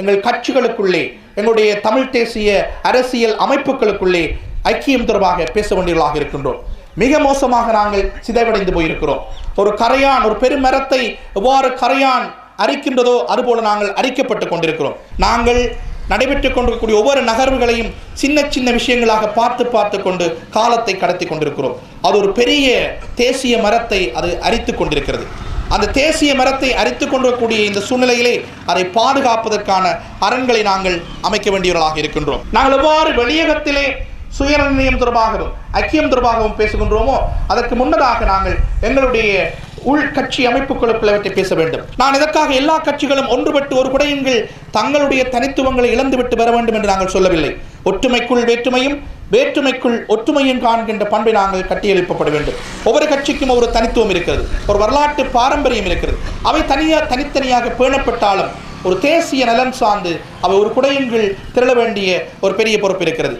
எங்கள் கட்சிகளுக்குள்ளே எங்களுடைய தமிழ் தேசிய அரசியல் அமைப்புகளுக்குள்ளே ஐக்கியம் தொடர்பாக பேச வேண்டியவர்களாக இருக்கின்றோம். மிக மோசமாக நாங்கள் சிதைவடைந்து போயிருக்கிறோம். ஒரு கரையான் ஒரு பெருமரத்தை எவ்வாறு கரையான் அரிக்கின்றதோ அதுபோல நாங்கள் அரிக்கப்பட்டு கொண்டிருக்கிறோம். நாங்கள் நடைபெற்றுக் கொண்டிருக்கக்கூடிய ஒவ்வொரு நகர்வுகளையும் சின்ன சின்ன விஷயங்களாக பார்த்து பார்த்து கொண்டு காலத்தை கடத்தி கொண்டிருக்கிறோம். அது ஒரு பெரிய தேசிய மரத்தை அது அரித்து கொண்டிருக்கிறது. அந்த தேசிய மரத்தை அரித்து கொண்டிருக்கக்கூடிய இந்த சூழ்நிலையிலே அதை பாதுகாப்பதற்கான அரண்களை நாங்கள் அமைக்க வேண்டியவர்களாக இருக்கின்றோம். நாங்கள் எவ்வாறு வெளியகத்திலே சுயநிர்ணயம் தொடர்பாகவும் ஐக்கியம் தொடர்பாகவும் பேசுகின்றோமோ அதற்கு முன்னதாக நாங்கள் எங்களுடைய உள்கட்சி அமைப்புகளுக்குள்ளவற்றை பேச வேண்டும். நான் இதற்காக எல்லா கட்சிகளும் ஒன்றுபட்டு ஒரு குடையுங்கள் தங்களுடைய தனித்துவங்களை இழந்துவிட்டு வர வேண்டும் என்று நாங்கள் சொல்லவில்லை. ஒற்றுமைக்குள் வேற்றுமையும் வேற்றுமைக்குள் ஒற்றுமையும் காண்கின்ற பண்பை நாங்கள் கட்டியெழுப்பப்பட வேண்டும். ஒவ்வொரு கட்சிக்கும் ஒரு தனித்துவம் இருக்கிறது. ஒரு வரலாற்று பாரம்பரியம் இருக்கிறது. அவை தனியாக தனித்தனியாக பேணப்பட்டாலும் ஒரு தேசிய நலன் சார்ந்து அவை ஒரு குடையுங்கள் திரள வேண்டிய ஒரு பெரிய பொறுப்பு இருக்கிறது.